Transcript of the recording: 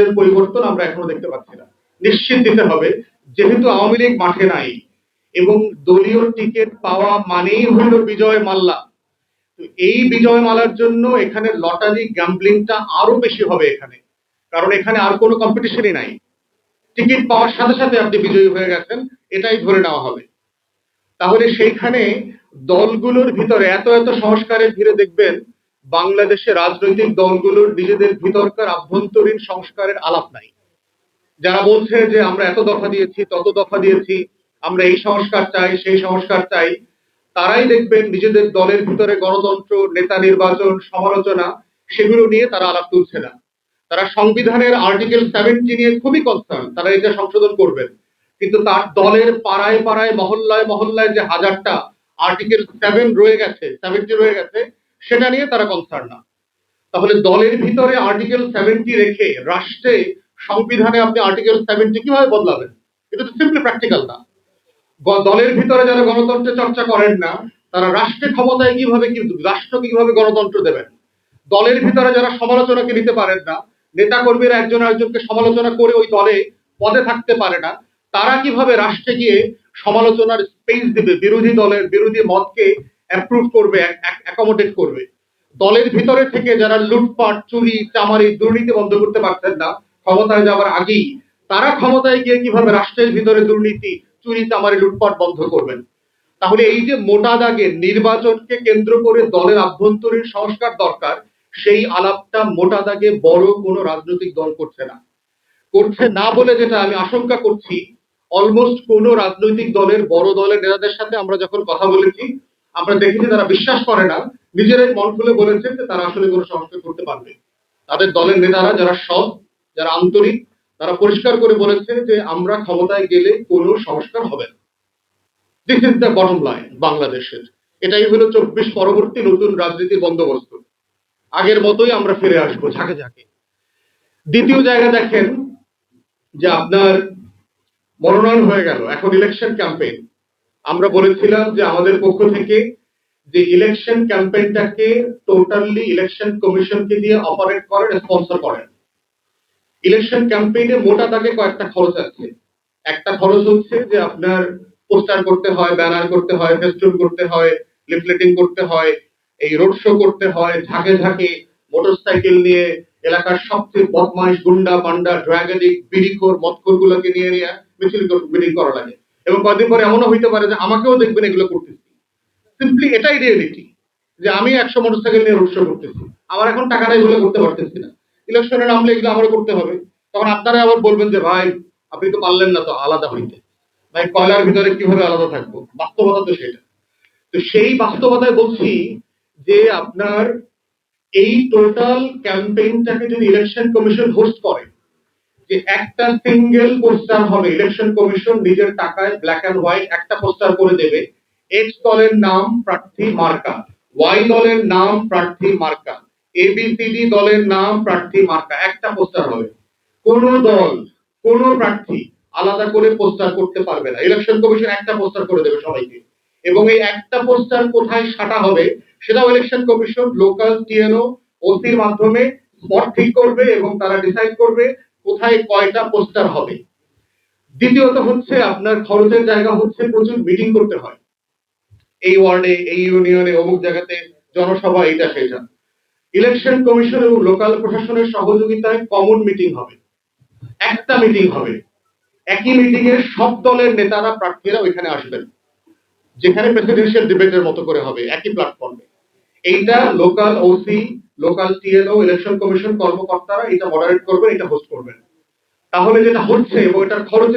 এর পরিবর্তন আমরা এখনও দেখতে পাচ্ছি না। নিশ্চিত দিতে হবে, যেহেতু আওয়ামী লীগ মাঠে নাই এবং দলীয় টিকিট পাওয়া মানেই হলো বিজয় মাল্লা। তো এই বিজয় মালার জন্য এখানে লটারি গ্যাম্বলিংটা আরও বেশি হবে এখানে, কারণ এখানে আর কোনো কম্পিটিশনই নাই। টিকিট পাওয়ার সাথে সাথে আপনি বিজয়ী হয়ে গেছেন, এটাই ধরে নেওয়া হবে। তাহলে সেইখানে দলগুলোর ভিতরে এত এত সংস্কারের ভিড়ে দেখবেন বাংলাদেশে রাজনৈতিক দলগুলোর নিজেদের ভিতরকার আভ্যন্তরীণ সংস্কারের আলাপ নাই। যারা বলছে যে আমরা এত দফা দিয়েছি, তত দফা দিয়েছি, আমরা এই সংস্কার চাই, সেই সংস্কার চাই, তারাই দেখবেন নিজেদের দলের ভিতরে গণতন্ত্র, নেতা নির্বাচন, সমালোচনা, সেগুলো নিয়ে তারা আলাপ তুলছে না। তারা সংবিধানের আর্টিকেল সেভেন্টি নিয়ে খুবই কনসার্ন তারা এটা সংশোধন করবেন। কিন্তু তার দলের পাড়ায় পাড়ায়, মহল্লায় মহল্লায় যে হাজারটা আর্টিকেল সেভেন রয়ে গেছে, সেভেন্টি রয়ে গেছে সেটা নিয়ে তারা কনসার্ন না। তাহলে দলের ভিতরে আর্টিকেল সেভেন্টি রেখে রাষ্ট্রে সংবিধানে আপনি আর্টিকেল সেভেন্টি কীভাবে বদলাবেন? এটা তো সিম্পলি প্র্যাকটিক্যাল না। দলের ভিতরে যারা গণতন্ত্রের চর্চা করেন না, তারা রাষ্ট্রের ক্ষমতায় কীভাবে কি রাষ্ট্রকে কীভাবে গণতন্ত্র দেবেন? দলের ভিতরে যারা সমালোচনাকে নিতে পারেন না নেতা কর্মীরা একজন আরেকজনকে সমালোচনা করে ওই দলে পদে থাকতে পারে না, তারা কীভাবে রাষ্ট্রে গিয়ে সমালোচনার স্পেস দিবে? বিরোধী দলের বিরোধী মতকে অ্যাপ্রুভ করবে অ্যাকোমোডেট করবে। দলের ভিতরে থেকে যারা লুটপাট, চুরি, চামারি, দুর্নীতি বন্ধ করতে পারছেন না, ক্ষমতায় যাওয়ার আগেই তারা ক্ষমতায় গিয়ে কীভাবে রাষ্ট্রের ভিতরে দুর্নীতি, চুরি, চামারি, লুটপাট বন্ধ করবেন? তাহলে এই যে মোটা দাগে নির্বাচনকে কেন্দ্র করে দলের আভ্যন্তরীণ সংস্কার দরকার, সেই আলাপটা মোটা দাগে বড় কোনো রাজনৈতিক দল করছে না। করছে না বলে যেটা আমি আশঙ্কা করছি, অলমোস্ট কোন রাজনৈতিক দলের বড় দলের নেতাদের সাথে আমরা যখন কথা বলেছি আমরা দেখেছি তারা বিশ্বাস করে না নিজেরাই মন খুলে বলেছেন যে তারা আসলে কোনো সংস্কার করতে পারবে। তাদের দলের নেতারা যারা সৎ যারা আন্তরিক তারা পরিষ্কার করে বলেছে যে আমরা ক্ষমতায় গেলে কোনো সংস্কার হবে না। This is the bottom line বাংলাদেশের। এটাই হলো চব্বিশ পরবর্তী নতুন রাজনীতির বন্দোবস্ত। আগের মতোই আমরা ফিরে আসব। ঝাঁকে ঝাঁকে। দ্বিতীয় জায়গা দেখেন যে আপনার মনোনয়ন হয়ে গেল। এখন ইলেকশন ক্যাম্পেইন আমরা বলেছিলাম যে আমাদের পক্ষ থেকে যে ইলেকশন ক্যাম্পেইনটাকে টোটালি ইলেকশন কমিশনকে দিয়ে অপারেট করেন স্পন্সর করেন। ইলেকশন ক্যাম্পেইনে মোটা দাগে কয়েকটা খরচ আছে। একটা খরচ হচ্ছে যে আপনার পোস্টার করতে হয়, ব্যানার করতে হয়, ফেস্টুন করতে হয়, লিফলেটিং করতে হয়, এই রোড শো করতে হয়, ঝাঁকে ঝাঁকে মোটরসাইকেল নিয়ে এলাকার সবচেয়ে বদমাইশ, গুন্ডা পান্ডা ড্রাগনিক বিড়িখোর মদখোর গুলোকে নিয়ে নিয়ে মিছিল মিটিং করা লাগে। এবং কদিন পরে এমনও হইতে পারে যে আমাকেও দেখবেন এগুলো করতেছি। সিম্পলি এটাই রিয়েলিটি যে আমি একশো মোটরসাইকেল নিয়ে রোড শো করতেছি। আমার এখন টাকা নাই বলে করতে পারতেছি না। ইলেকশনে নামলে এগুলো আমারও করতে হবে। তখন আপনারা আবার বলবেন যে, ভাই, আপনি তো পারলেন না তো আলাদা হইতে। ভাই, কয়লার ভিতরে কীভাবে আলাদা থাকব? বাস্তবতা তো সেটা। তো সেই বাস্তবতায় বলছি যে আপনার এই টোটাল ক্যাম্পেইনটাকে যদি ইলেকশন কমিশন হোস্ট করে যে একটা সিঙ্গেল পোস্টার হবে ইলেকশন কমিশন নিজের টাকায় ব্ল্যাক অ্যান্ড হোয়াইট একটা পোস্টার করে দেবে। এক্স দলের নাম প্রার্থী মার্কা ওয়াই দলের নাম প্রার্থী মার্কা এবিসিডি দলের নাম প্রার্থী মার্কা, একটা পোস্টার হবে। কোন দল, কোন প্রার্থী আলাদা করে পোস্টার করতে পারবে না। ইলেকশন কমিশন একটা পোস্টার করে দেবে সবাইকে। এবং এই একটা পোস্টার কোথায় সাটা হবে, সেটাও ইলেকশন কমিশন লোকাল টিএনও ওসির মাধ্যমে স্পট ঠিক করবে এবং তারা ডিসাইড করবে কোথায় কয়টা পোস্টার হবে। দ্বিতীয়ত হচ্ছে আপনার খরচের জায়গা হচ্ছে প্রচুর মিটিং করতে হয়। এই ওয়ার্ডে, এই ইউনিয়নে, অমুক জায়গাতে জনসভা এটা সেটা ইলেকশন কমিশন এবং লোকাল প্রশাসনের সহযোগিতায় কমন মিটিং হবে। একটা মিটিং হবে। একই মিটিং এ সব দলের নেতারা প্রার্থীরা ওইখানে আসবেন। যেখানে প্রেসিডেন্সিয়াল ডিবেটের মতো করে হবে, একই প্ল্যাটফর্মে এইটা local OC local TLO election commission কর্মকর্তারা এটা মডারেট করবেন, এটা হোস্ট করবেন। তাহলে যেটা হচ্ছে এবং এটার খরচের